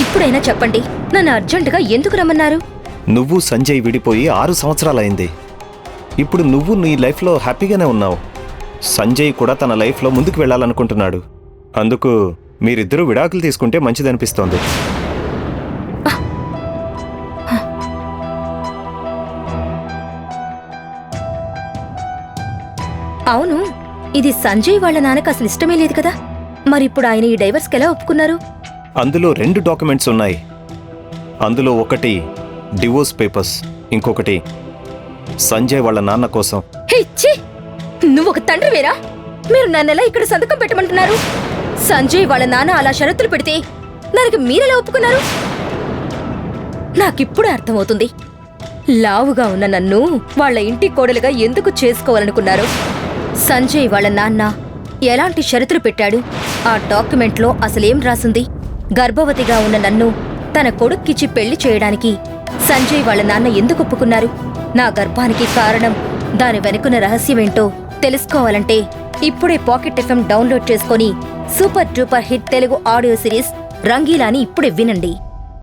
ఇప్పుడైనా చెప్పండి. నన్ను అర్జెంటుగా ఎందుకు రమ్మన్నారు? నువ్వు సంజయ్ విడిపోయి ఆరు సంవత్సరాలైంది. ఇప్పుడు నువ్వు నీ లైఫ్లో హ్యాపీగానే ఉన్నావు. సంజయ్ కూడా తన లైఫ్లో ముందుకు వెళ్ళాలనుకుంటున్నాడు. అందుకు మీరిద్దరూ విడాకులు తీసుకుంటే మంచిదనిపిస్తోంది. అవును ఇది సంజయ్ వాళ్ళ నాన్నకు అసలు ఇష్టమే లేదు కదా? మరిప్పుడు ఆయన ఈ డైవర్స్కి ఎలా ఒప్పుకున్నారు? అందులో రెండు డాక్యుమెంట్స్ ఉన్నాయి. అందులో ఒకటి డివోర్స్ పేపర్స్ ఇంకొకటి సంజయ్ వాళ్ళ నాన్న కోసం. హే, నువ్వు ఒక తండ్రి వేరా? మీరు నన్నెలా ఇక్కడ సంతకం పెట్టమంటున్నారు? సంజయ్ వాళ్ళ నాన్న అలా షరతులు పెడితే నాకు మీరెలా ఒప్పుకున్నారు? నాకిప్పుడు అర్థమవుతుంది. లావుగా ఉన్న నన్ను వాళ్ళ ఇంటి కోడలుగా ఎందుకు చేసుకోవాలనుకున్నారు? సంజయ్ వాళ్ళ నాన్న ఎలాంటి షరతులు పెట్టాడు? ఆ డాక్యుమెంట్లో అసలేం రాసింది? గర్భవతిగా ఉన్న నన్ను తన కొడుక్కిచ్చి పెళ్ళి చేయడానికి సంజయ్ వాళ్ళ నాన్న ఎందుకు ఒప్పుకున్నారు? నా గర్భానికి కారణం దాని వెనుకున్న రహస్యమేంటో తెలుసుకోవాలంటే ఇప్పుడే పాకెట్ ఎఫ్ఎం డౌన్లోడ్ చేసుకొని super duper hit Telugu audio series రంగీలాని ఇప్పుడే వినండి.